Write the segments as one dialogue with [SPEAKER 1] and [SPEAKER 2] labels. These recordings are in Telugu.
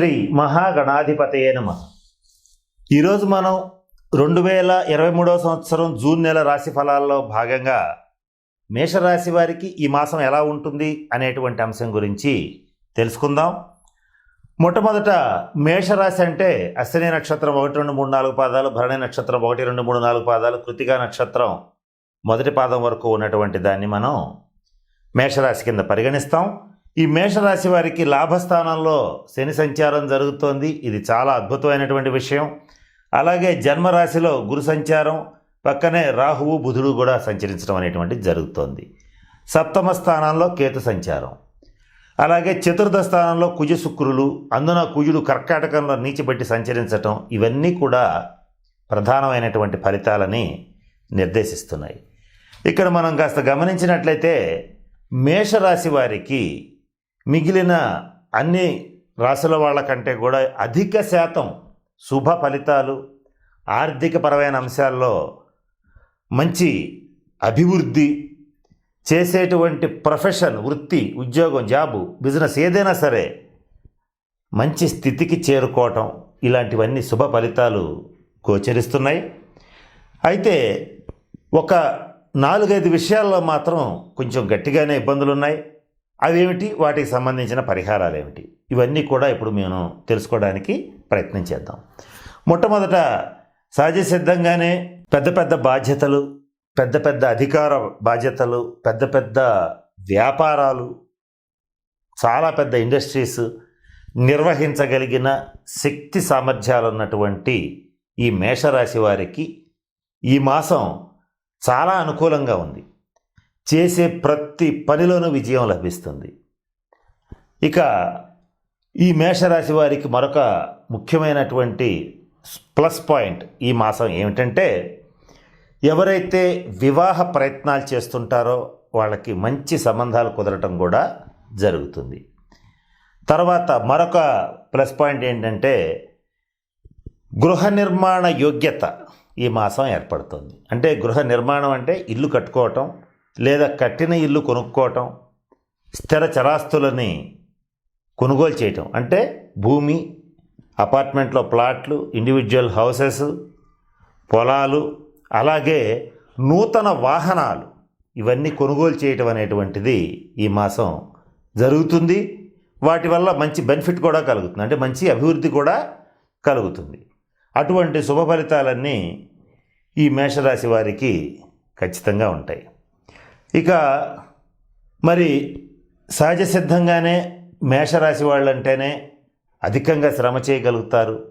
[SPEAKER 1] శ్రీ మహాగణాధిపతయే నమ. ఈరోజు మనం రెండు వేల ఇరవై మూడవ సంవత్సరం జూన్ నెల రాశి ఫలాల్లో భాగంగా మేషరాశి వారికి ఈ మాసం ఎలా ఉంటుంది అనేటువంటి అంశం గురించి తెలుసుకుందాం. మొట్టమొదట మేషరాశి అంటే అశ్విని నక్షత్రం ఒకటి రెండు మూడు నాలుగు పాదాలు భరణి నక్షత్రం ఒకటి రెండు మూడు నాలుగు పాదాలు కృతికా నక్షత్రం మొదటి పాదం వరకు ఉన్నటువంటి దాన్ని మనం మేషరాశి కింద పరిగణిస్తాం. ఈ మేషరాశి వారికి లాభస్థానంలో శని సంచారం జరుగుతోంది. ఇది చాలా అద్భుతమైనటువంటి విషయం. అలాగే జన్మరాశిలో గురు సంచారం పక్కనే రాహువు బుధుడు కూడా సంచరించడం అనేటువంటిది జరుగుతోంది. సప్తమ స్థానంలో కేతు సంచారం. అలాగే చతుర్థ స్థానంలో కుజ శుక్రులు అందున కుజుడు కర్కాటకంలో నీచిపెట్టి సంచరించటం ఇవన్నీ కూడా ప్రధానమైనటువంటి ఫలితాలని నిర్దేశిస్తున్నాయి. ఇక్కడ మనం కాస్త గమనించినట్లయితే మేషరాశి వారికి మిగిలిన అన్ని రాశుల వాళ్ళకంటే కూడా అధిక శాతం శుభ ఫలితాలు ఆర్థికపరమైన అంశాల్లో మంచి అభివృద్ధి చేసేటువంటి ప్రొఫెషన్ వృత్తి ఉద్యోగం జాబు బిజినెస్ ఏదైనా సరే మంచి స్థితికి చేరుకోవటం ఇలాంటివన్నీ శుభ ఫలితాలు గోచరిస్తున్నాయి. అయితే ఒక నాలుగైదు విషయాల్లో మాత్రం కొంచెం గట్టిగానే ఇబ్బందులు ఉన్నాయి అవేమిటి వాటికి సంబంధించిన పరిహారాలు ఏమిటి ఇవన్నీ కూడా ఇప్పుడు మేము తెలుసుకోవడానికి ప్రయత్నం చేద్దాం. మొట్టమొదట సహజ సిద్ధంగానే పెద్ద పెద్ద బాధ్యతలు పెద్ద పెద్ద అధికార బాధ్యతలు పెద్ద పెద్ద వ్యాపారాలు చాలా పెద్ద ఇండస్ట్రీస్ నిర్వహించగలిగిన శక్తి సామర్థ్యాలు ఉన్నటువంటి ఈ మేషరాశి వారికి ఈ మాసం చాలా అనుకూలంగా ఉంది. చేసే ప్రతి పనిలోనూ విజయం లభిస్తుంది. ఇక ఈ మేషరాశి వారికి మరొక ముఖ్యమైనటువంటి ప్లస్ పాయింట్ ఈ మాసం ఏమిటంటే ఎవరైతే వివాహ ప్రయత్నాలు చేస్తుంటారో వాళ్ళకి మంచి సంబంధాలు కుదరటం కూడా జరుగుతుంది. తర్వాత మరొక ప్లస్ పాయింట్ ఏంటంటే గృహ నిర్మాణ యోగ్యత ఈ మాసం ఏర్పడుతుంది. అంటే గృహ నిర్మాణం అంటే ఇల్లు కట్టుకోవటం లేదా కట్టిన ఇల్లు కొనుక్కోవటం స్థిర చరాస్తులని కొనుగోలు చేయటం. అంటే భూమి అపార్ట్మెంట్లో ప్లాట్లు ఇండివిజువల్ హౌసెస్ పొలాలు అలాగే నూతన వాహనాలు ఇవన్నీ కొనుగోలు చేయటం అనేటువంటిది ఈ మాసం జరుగుతుంది. వాటి వల్ల మంచి బెనిఫిట్ కూడా కలుగుతుంది. అంటే మంచి అభివృద్ధి కూడా కలుగుతుంది. అటువంటి శుభ ఫలితాలన్నీ ఈ మేషరాశి వారికి ఖచ్చితంగా ఉంటాయి. ఇక మరి సహజ సిద్ధంగానే మేషరాశి వాళ్ళంటేనే అధికంగా శ్రమ చేయగలుగుతారు.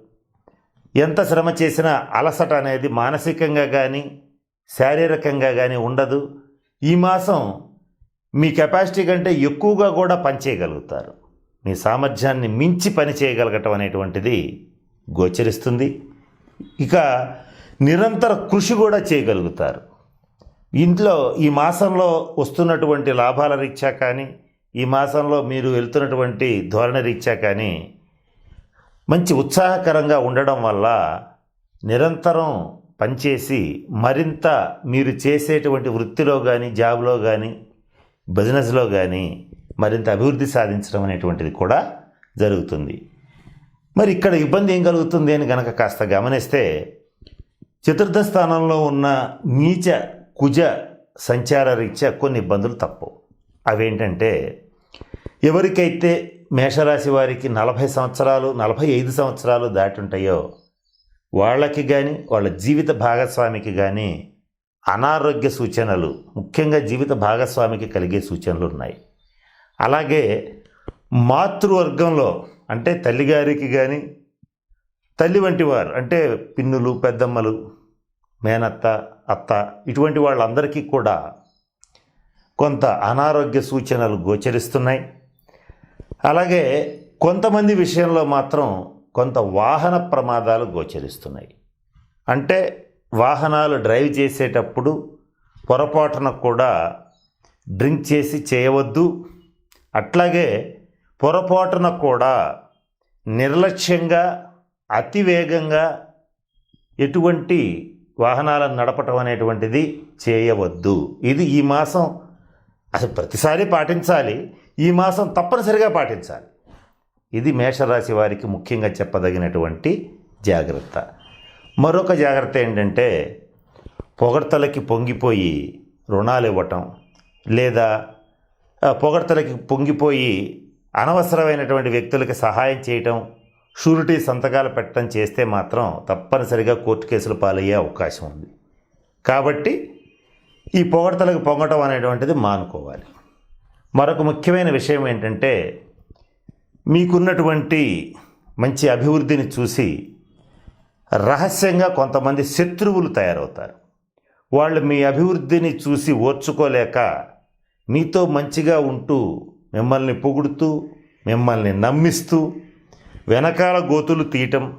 [SPEAKER 1] ఎంత శ్రమ చేసినా అలసట అనేది మానసికంగా కానీ శారీరకంగా కానీ ఉండదు. ఈ మాసం మీ కెపాసిటీ కంటే ఎక్కువగా కూడా పనిచేయగలుగుతారు మీ సామర్థ్యాన్ని మించి పని చేయగలగటం అనేటువంటిది గోచరిస్తుంది. ఇక నిరంతర కృషి కూడా చేయగలుగుతారు. ఇంట్లో ఈ మాసంలో వస్తున్నటువంటి లాభాల రీత్యా కానీ ఈ మాసంలో మీరు వెళ్తున్నటువంటి ధోరణి రీత్యా కానీ మంచి ఉత్సాహకరంగా ఉండడం వల్ల నిరంతరం పనిచేసి మరింత మీరు చేసేటువంటి వృత్తిలో కానీ జాబ్లో కానీ బిజినెస్లో కానీ మరింత అభివృద్ధి సాధించడం అనేటువంటిది కూడా జరుగుతుంది. మరి ఇక్కడ ఇబ్బంది ఏం కలుగుతుంది అని గనక కాస్త గమనిస్తే చతుర్థ స్థానంలో ఉన్న నీచ కుజ సంచార రీత్యా కొన్ని ఇబ్బందులు తప్పవు అవేంటంటే ఎవరికైతే మేషరాశి వారికి నలభై సంవత్సరాలు నలభై ఐదు సంవత్సరాలు దాటి ఉంటాయో వాళ్ళకి కానీ వాళ్ళ జీవిత భాగస్వామికి కానీ అనారోగ్య సూచనలు ముఖ్యంగా జీవిత భాగస్వామికి కలిగే సూచనలు ఉన్నాయి అలాగే మాతృవర్గంలో అంటే తల్లిగారికి కానీ తల్లి వంటి వారు అంటే పిన్నులు పెద్దమ్మలు మేనత్త అత్త ఇటువంటి వాళ్ళందరికీ కూడా కొంత అనారోగ్య సూచనలు గోచరిస్తున్నాయి. అలాగే కొంతమంది విషయంలో మాత్రం కొంత వాహన ప్రమాదాలు గోచరిస్తున్నాయి. అంటే వాహనాలు డ్రైవ్ చేసేటప్పుడు పొరపాటున కూడా డ్రింక్ చేసి చేయవద్దు. అట్లాగే పొరపాటున కూడా నిర్లక్ష్యంగా అతివేగంగా ఎటువంటి వాహనాలను నడపటం అనేటువంటిది చేయవద్దు. ఇది ఈ మాసం అసలు ప్రతిసారి పాటించాలి. ఈ మాసం తప్పనిసరిగా పాటించాలి. ఇది మేషరాశి వారికి ముఖ్యంగా చెప్పదగినటువంటి జాగ్రత్త. మరొక జాగ్రత్త ఏంటంటే పొగడ్తలకి పొంగిపోయి రుణాలు ఇవ్వటం లేదా పొగడ్తలకి పొంగిపోయి అనవసరమైనటువంటి వ్యక్తులకి సహాయం చేయటం షూరిటీ సంతకాలు పెట్టడం చేస్తే మాత్రం తప్పనిసరిగా కోర్టు కేసులు పాలయ్యే అవకాశం ఉంది. కాబట్టి ఈ పొగడతలకు పొంగటం అనేటువంటిది మానుకోవాలి. మరొక ముఖ్యమైన విషయం ఏంటంటే మీకున్నటువంటి మంచి అభివృద్ధిని చూసి రహస్యంగా కొంతమంది శత్రువులు తయారవుతారు. వాళ్ళు మీ అభివృద్ధిని చూసి ఓర్చుకోలేక మీతో మంచిగా ఉంటూ మిమ్మల్ని పొగుడుతూ మిమ్మల్ని నమ్మిస్తూ వెనకాల గోతులు తీయటం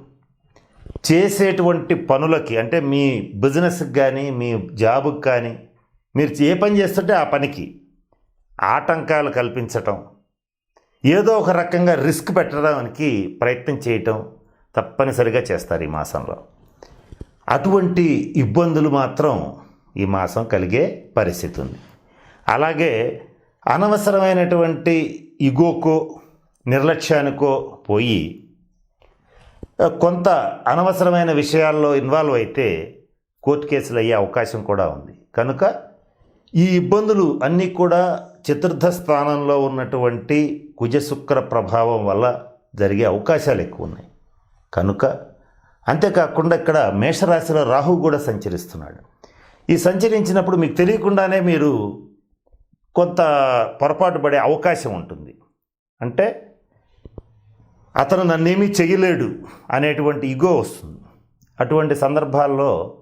[SPEAKER 1] చేసేటువంటి పనులకి అంటే మీ బిజినెస్కి కానీ మీ జాబుకి కానీ మీరు ఏ పని చేస్తుంటే ఆ పనికి ఆటంకాలు కల్పించటం ఏదో ఒక రకంగా రిస్క్ పెట్టడానికి ప్రయత్నం చేయటం తప్పనిసరిగా చేస్తారు ఈ మాసంలో. అటువంటి ఇబ్బందులు మాత్రం ఈ మాసం కలిగే పరిస్థితి ఉంది అలాగే అనవసరమైనటువంటి ఇగోకో నిర్లక్ష్యానికో పోయి కొంత అనవసరమైన విషయాల్లో ఇన్వాల్వ్ అయితే కోర్టు కేసులు అయ్యే అవకాశం కూడా ఉంది. కనుక ఈ ఇబ్బందులు అన్నీ కూడా చతుర్థ స్థానంలో ఉన్నటువంటి కుజశుక్ర ప్రభావం వల్ల జరిగే అవకాశాలు ఎక్కువ ఉన్నాయి. కనుక అంతేకాకుండా ఇక్కడ మేషరాశిలో రాహు కూడా సంచరిస్తున్నాడు. ఈ సంచరించినప్పుడు మీకు తెలియకుండానే మీరు కొంత పొరపాటు పడే అవకాశం ఉంటుంది. అంటే అతను నన్నేమీ చేయలేడు అనేటువంటి ఇగో వస్తుంది. అటువంటి సందర్భాల్లో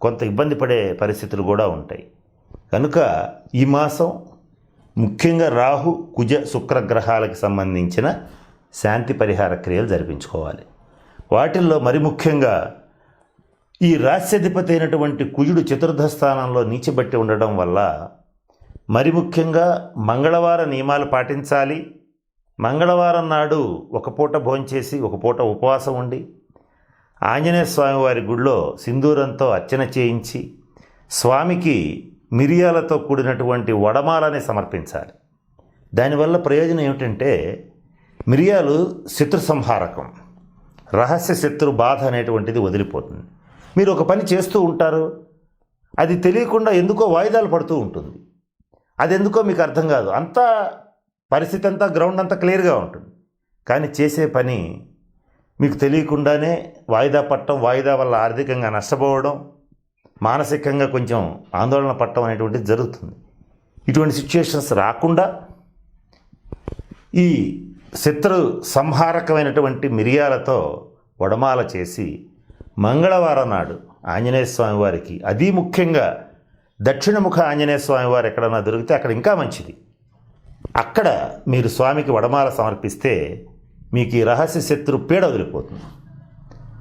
[SPEAKER 1] కొంత ఇబ్బంది పడే పరిస్థితులు కూడా ఉంటాయి. కనుక ఈ మాసం ముఖ్యంగా రాహు కుజ శుక్ర గ్రహాలకు సంబంధించిన శాంతి పరిహార క్రియలు జరిపించుకోవాలి. వాటిల్లో మరి ముఖ్యంగా ఈ రాస్యాధిపతి అయినటువంటి కుజుడు చతుర్థ స్థానంలో నీచిబట్టి ఉండడం వల్ల మరి ముఖ్యంగా మంగళవార నియమాలు పాటించాలి. మంగళవారం నాడు ఒక పూట భోంచేసి ఒక పూట ఉపవాసం ఉండి ఆంజనేయ స్వామి వారి గుడిలో సింధూరంతో అర్చన చేయించి స్వామికి మిరియాలతో కూడినటువంటి వడమాలని సమర్పించాలి. దానివల్ల ప్రయోజనం ఏమిటంటే మిరియాలు శత్రు సంహారకం రహస్య శత్రు బాధ అనేటువంటిది వదిలిపోతుంది. మీరు ఒక పని చేస్తూ ఉంటారు అది తెలియకుండా ఎందుకో వాయిదాలు పడుతూ ఉంటుంది. అది ఎందుకో మీకు అర్థం కాదు. అంతా పరిస్థితి అంతా గ్రౌండ్ అంతా క్లియర్గా ఉంటుంది. కానీ చేసే పని మీకు తెలియకుండానే వాయిదా పట్టడం వాయిదా వల్ల ఆర్థికంగా నష్టపోవడం మానసికంగా కొంచెం ఆందోళన పట్టడం అనేటువంటిది జరుగుతుంది. ఇటువంటి సిచ్యుయేషన్స్ రాకుండా ఈ శత్రు సంహారకమైనటువంటి మిరియాలతో వడమాల చేసి మంగళవారం నాడు ఆంజనేయ స్వామి వారికి అది ముఖ్యంగా దక్షిణముఖ ఆంజనేయ స్వామి వారు ఎక్కడన్నా దొరికితే అక్కడ ఇంకా మంచిది. అక్కడ మీరు స్వామికి వడమాల సమర్పిస్తే మీకు ఈ రహస్య శత్రు పీడ వదిలిపోతుంది.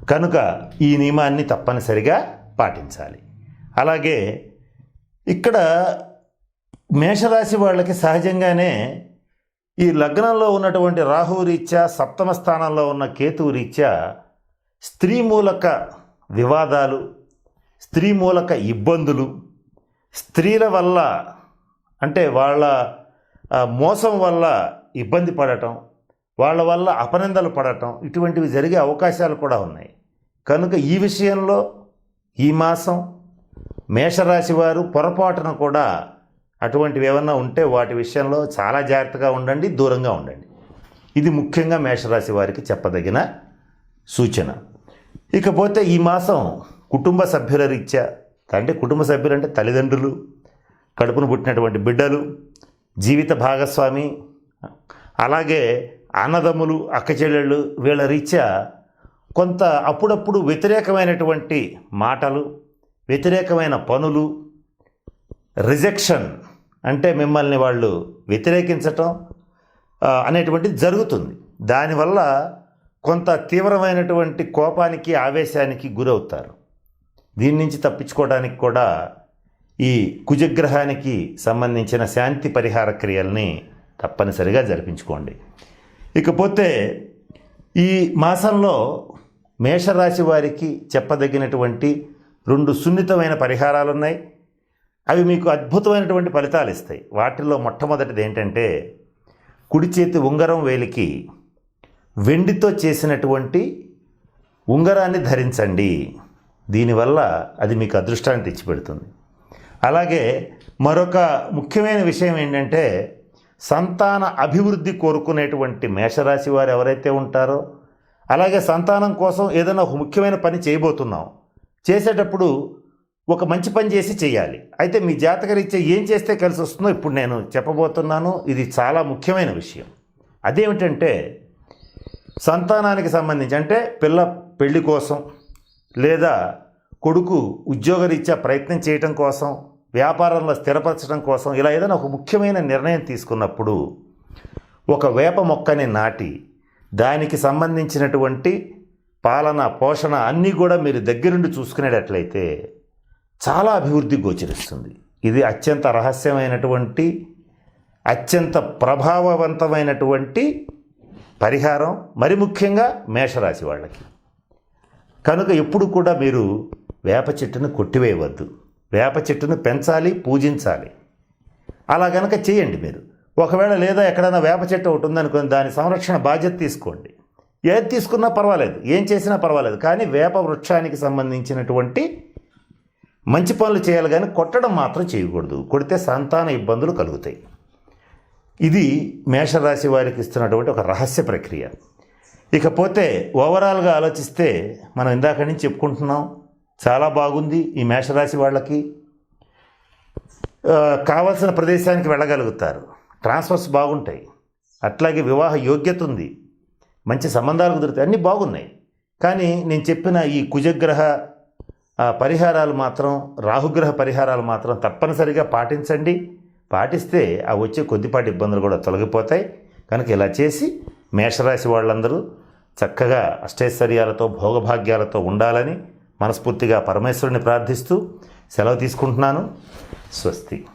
[SPEAKER 1] కనుక ఈ నియమాన్ని తప్పనిసరిగా పాటించాలి. అలాగే ఇక్కడ మేషరాశి వాళ్ళకి సహజంగానే ఈ లగ్నంలో ఉన్నటువంటి రాహు రీత్యా సప్తమ స్థానంలో ఉన్న కేతువు రీత్యా స్త్రీ మూలక వివాదాలు స్త్రీ మూలక ఇబ్బందులు స్త్రీల వల్ల అంటే వాళ్ళ మోసం వల్ల ఇబ్బంది పడటం వాళ్ళ వల్ల అపనిందలు పడటం ఇటువంటివి జరిగే అవకాశాలు కూడా ఉన్నాయి. కనుక ఈ విషయంలో ఈ మాసం మేషరాశి వారు పొరపాటున కూడా అటువంటివి ఏమన్నా ఉంటే వాటి విషయంలో చాలా జాగ్రత్తగా ఉండండి దూరంగా ఉండండి. ఇది ముఖ్యంగా మేషరాశి వారికి చెప్పదగిన సూచన. ఇకపోతే ఈ మాసం కుటుంబ సభ్యుల రీత్యా అంటే కుటుంబ సభ్యులు అంటే తల్లిదండ్రులు కడుపును పుట్టినటువంటి బిడ్డలు జీవిత భాగస్వామి. అలాగే అన్నదమ్ములు అక్కచెల్లెళ్ళు వీళ్ళ రీత్యా కొంత అప్పుడప్పుడు వ్యతిరేకమైనటువంటి మాటలు వ్యతిరేకమైన పనులు రిజెక్షన్ అంటే మిమ్మల్ని వాళ్ళు వ్యతిరేకించటం అనేటువంటిది జరుగుతుంది. దానివల్ల కొంత తీవ్రమైనటువంటి కోపానికి ఆవేశానికి గురవుతారు. దీని నుంచి తప్పించుకోవడానికి కూడా ఈ కుజగ్రహానికి సంబంధించిన శాంతి పరిహార క్రియల్ని తప్పనిసరిగా జరిపించుకోండి. ఇకపోతే ఈ మాసంలో మేషరాశి వారికి చెప్పదగినటువంటి రెండు సున్నితమైన పరిహారాలు ఉన్నాయి అవి మీకు అద్భుతమైనటువంటి ఫలితాలు ఇస్తాయి. వాటిల్లో మొట్టమొదటిది ఏంటంటే కుడి చేతి ఉంగరం వేలికి వెండితో చేసినటువంటి ఉంగరాన్ని ధరించండి. దీనివల్ల అది మీకు అదృష్టాన్ని తెచ్చిపెడుతుంది. అలాగే మరొక ముఖ్యమైన విషయం ఏంటంటే సంతాన అభివృద్ధి కోరుకునేటువంటి మేషరాశి వారు ఎవరైతే ఉంటారో అలాగే సంతానం కోసం ఏదైనా ఒక ముఖ్యమైన పని చేయబోతున్నాం. చేసేటప్పుడు ఒక మంచి పని చేసి చేయాలి. అయితే మీ జాతకరీత్యా ఏం చేస్తే కలిసి వస్తుందో ఇప్పుడు నేను చెప్పబోతున్నాను. ఇది చాలా ముఖ్యమైన విషయం. అదేమిటంటే సంతానానికి సంబంధించి అంటే పిల్ల పెళ్ళి కోసం లేదా కొడుకు ఉద్యోగరీత్యా ప్రయత్నం చేయటం కోసం వ్యాపారంలో స్థిరపరచడం కోసం ఇలా ఏదైనా ఒక ముఖ్యమైన నిర్ణయం తీసుకున్నప్పుడు ఒక వేప మొక్కని నాటి దానికి సంబంధించినటువంటి పాలన పోషణ అన్నీ కూడా మీరు దగ్గరుండి చూసుకునేటట్లయితే చాలా అభివృద్ధి గోచరిస్తుంది. ఇది అత్యంత రహస్యమైనటువంటి అత్యంత ప్రభావవంతమైనటువంటి పరిహారం మరి ముఖ్యంగా మేషరాశి వాళ్ళకి. కనుక ఎప్పుడు కూడా మీరు వేప చెట్టును కొట్టివేయవద్దు. వేప చెట్టును పెంచాలి పూజించాలి. అలా గనక చేయండి మీరు. ఒకవేళ లేదా ఎక్కడైనా వేప చెట్టు ఒకటి ఉందనుకోండి దాని సంరక్షణ బాధ్యత తీసుకోండి. ఏది తీసుకున్నా పర్వాలేదు ఏం చేసినా పర్వాలేదు కానీ వేప వృక్షానికి సంబంధించినటువంటి మంచి పనులు చేయాలి కానీ కొట్టడం మాత్రం చేయకూడదు. కొడితే సంతాన ఇబ్బందులు కలుగుతాయి. ఇది మేషరాశి వారికి ఇస్తున్నటువంటి ఒక రహస్య ప్రక్రియ. ఇకపోతే ఓవరాల్గా ఆలోచిస్తే మనం ఇందాక నుంచి చెప్పుకుంటున్నాం చాలా బాగుంది ఈ మేషరాశి వాళ్ళకి. కావలసిన కావాల్సిన ప్రదేశానికి వెళ్ళగలుగుతారు. ట్రాన్స్ఫర్స్ బాగుంటాయి. అట్లాగే వివాహ యోగ్యత ఉంది. మంచి సంబంధాలు కుదురుతాయి. అన్నీ బాగున్నాయి. కానీ నేను చెప్పిన ఈ కుజగ్రహ పరిహారాలు మాత్రం రాహుగ్రహ పరిహారాలు మాత్రం తప్పనిసరిగా పాటించండి. పాటిస్తే ఆ వచ్చే కొద్దిపాటి ఇబ్బందులు కూడా తొలగిపోతాయి. కనుక ఇలా చేసి మేషరాశి వాళ్ళందరూ చక్కగా అష్టైశ్వర్యాలతో భోగభాగ్యాలతో ఉండాలని మనస్ఫూర్తిగా పరమేశ్వరుని ప్రార్థిస్తూ సెలవు తీసుకుంటున్నాను. స్వస్తి.